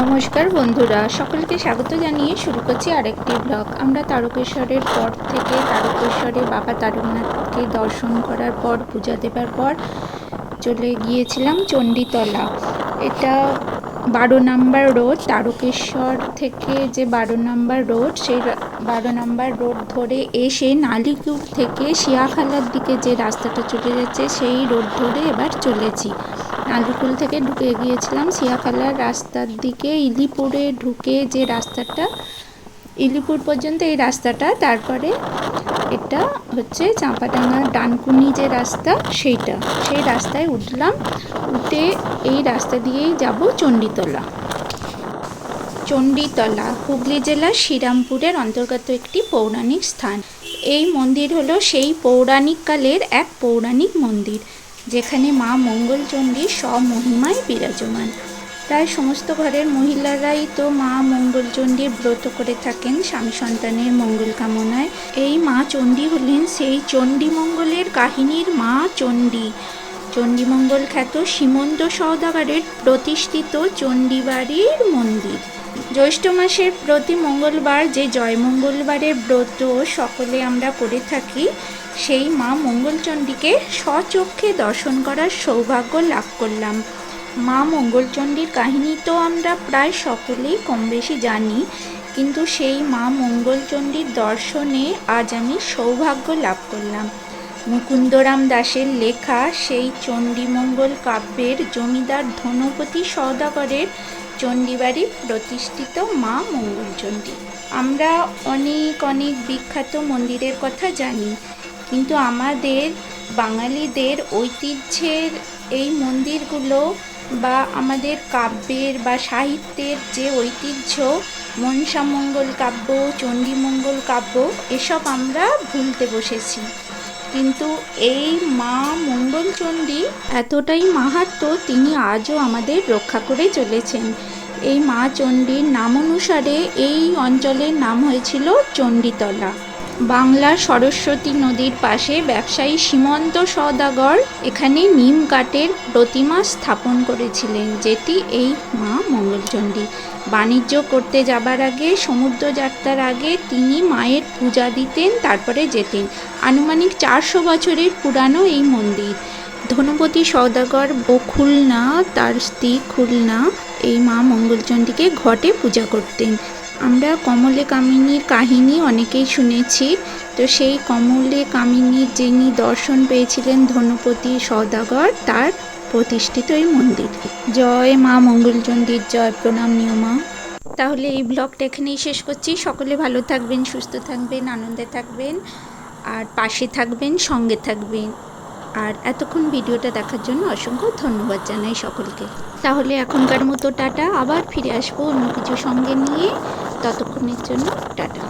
নমস্কার বন্ধুরা, সকলকে স্বাগত জানিয়ে শুরু করছি আরেকটি ব্লগ আমরা তারকেশ্বরের পর থেকে তারকেশ্বরে বাবা তারকনাথকে দর্শন করার পর, পূজা দেবার পর চলে গিয়েছিলাম চণ্ডীতলা। এটা বারো নাম্বার রোড, তারকেশ্বর থেকে যে বারো নাম্বার রোড, সেই বারো নাম্বার রোড ধরে এসে নালিকুর থেকে শিয়াখালার দিকে যে রাস্তাটা চলে যাচ্ছে, সেই রোড ধরে এবার চলেছি। নালিকুল থেকে ঢুকে গিয়েছিলাম শিয়াখালার রাস্তার দিকে। ইলিপুরে ঢুকে যে রাস্তাটা, ইলিপুর পর্যন্ত এই রাস্তাটা, তারপরে এটা হচ্ছে চাঁপাডাঙ্গার ডানকুনি যে রাস্তা, সেইটা। সেই রাস্তায় উঠলাম, উঠে এই রাস্তা দিয়েই যাব চণ্ডীতলা। চণ্ডীতলা, হুগলি জেলার শ্রীরামপুরের অন্তর্গত একটি পৌরাণিক স্থান। এই মন্দির হলো সেই পৌরাণিক কালের এক পৌরাণিক মন্দির। যেখানে মা মঙ্গলচণ্ডী স্বমহিমায় বিরাজমান। প্রায় সমস্ত ঘরের মহিলারাই তো মা মঙ্গলচণ্ডীর ব্রত করে থাকেন স্বামী সন্তানের মঙ্গল কামনায়। এই মা চণ্ডী হলেন সেই চণ্ডী মঙ্গলের কাহিনীর মা চণ্ডী। চণ্ডীমঙ্গল খ্যাত সীমন্ত সওদাগরের প্রতিষ্ঠিত চণ্ডীবাড়ির মন্দির। জ্যৈষ্ঠ মাসের প্রতি মঙ্গলবার যে জয় মঙ্গলবারের ব্রত সকলে আমরা করে থাকি, সেই মা মঙ্গলচণ্ডীকে স্বচক্ষে দর্শন করার সৌভাগ্য লাভ করলাম। মা মঙ্গলচণ্ডীর কাহিনী তো আমরা প্রায় সকলেই কম বেশি জানি, কিন্তু সেই মা মঙ্গলচণ্ডীর দর্শনে আজ আমি সৌভাগ্য লাভ করলাম। মুকুন্দরাম দাসের লেখা সেই চণ্ডীমঙ্গল কাব্যের জমিদার ধনপতি সওদাগরের চণ্ডীবাড়ি প্রতিষ্ঠিত মা মঙ্গলচণ্ডী। আমরা অনেক অনেক বিখ্যাত মন্দিরের কথা জানি, কিন্তু আমাদের বাঙালিদের ঐতিহ্যের এই মন্দিরগুলো বা আমাদের কাব্যের বা সাহিত্যের যে ঐতিহ্য, মনসামঙ্গল কাব্য, চণ্ডীমঙ্গল কাব্য, এসব আমরা ভুলতে বসেছি। কিন্তু এই মা মঙ্গলচণ্ডী এতটাই মাহাত্ম তিনি আজও আমাদের রক্ষা করে চলেছেন। এই মা চণ্ডীর নাম অনুসারে এই অঞ্চলের নাম হয়েছিল চণ্ডীতলা। বাংলার সরস্বতী নদীর পাশে ব্যবসায়ী সীমন্ত সওদাগর এখানে নিম কাঠের প্রতিমা স্থাপন করেছিলেন, যেটি এই মা মঙ্গলচণ্ডী। বাণিজ্য করতে যাবার আগে, সমুদ্র যাত্রার আগে তিনি মায়ের পূজা দিতেন, তারপরে যেতেন। আনুমানিক চারশো বছরের পুরানো এই মন্দির। ধনপতি সওদাগর ও খুলনা তার স্ত্রী খুলনা, এই মা মঙ্গলচণ্ডীকে ঘটে পূজা করতেন। আমরা কমলে কামিনীর কাহিনী অনেকেই শুনেছি। তো সেই কমলে কামিনীর যিনি দর্শন পেয়েছিলেন ধনপতি সওদাগর, তার প্রতিষ্ঠিত এই মন্দির। জয় মা মঙ্গলচণ্ডীর, জয় প্রণাম নিয়মা তাহলে এই ব্লগটা এখানেই শেষ করছি। সকলে ভালো থাকবেন, সুস্থ থাকবেন, আনন্দে থাকবেন, আর পাশে থাকবেন, সঙ্গে থাকবেন। আর এতক্ষণ ভিডিওটা দেখার জন্য অসংখ্য ধন্যবাদ জানাই সকলকে। তাহলে এখনকার মতো টাটা, আবার ফিরে আসব অন্য কিছু সঙ্গে নিয়ে। ততক্ষণের জন্য টাটা।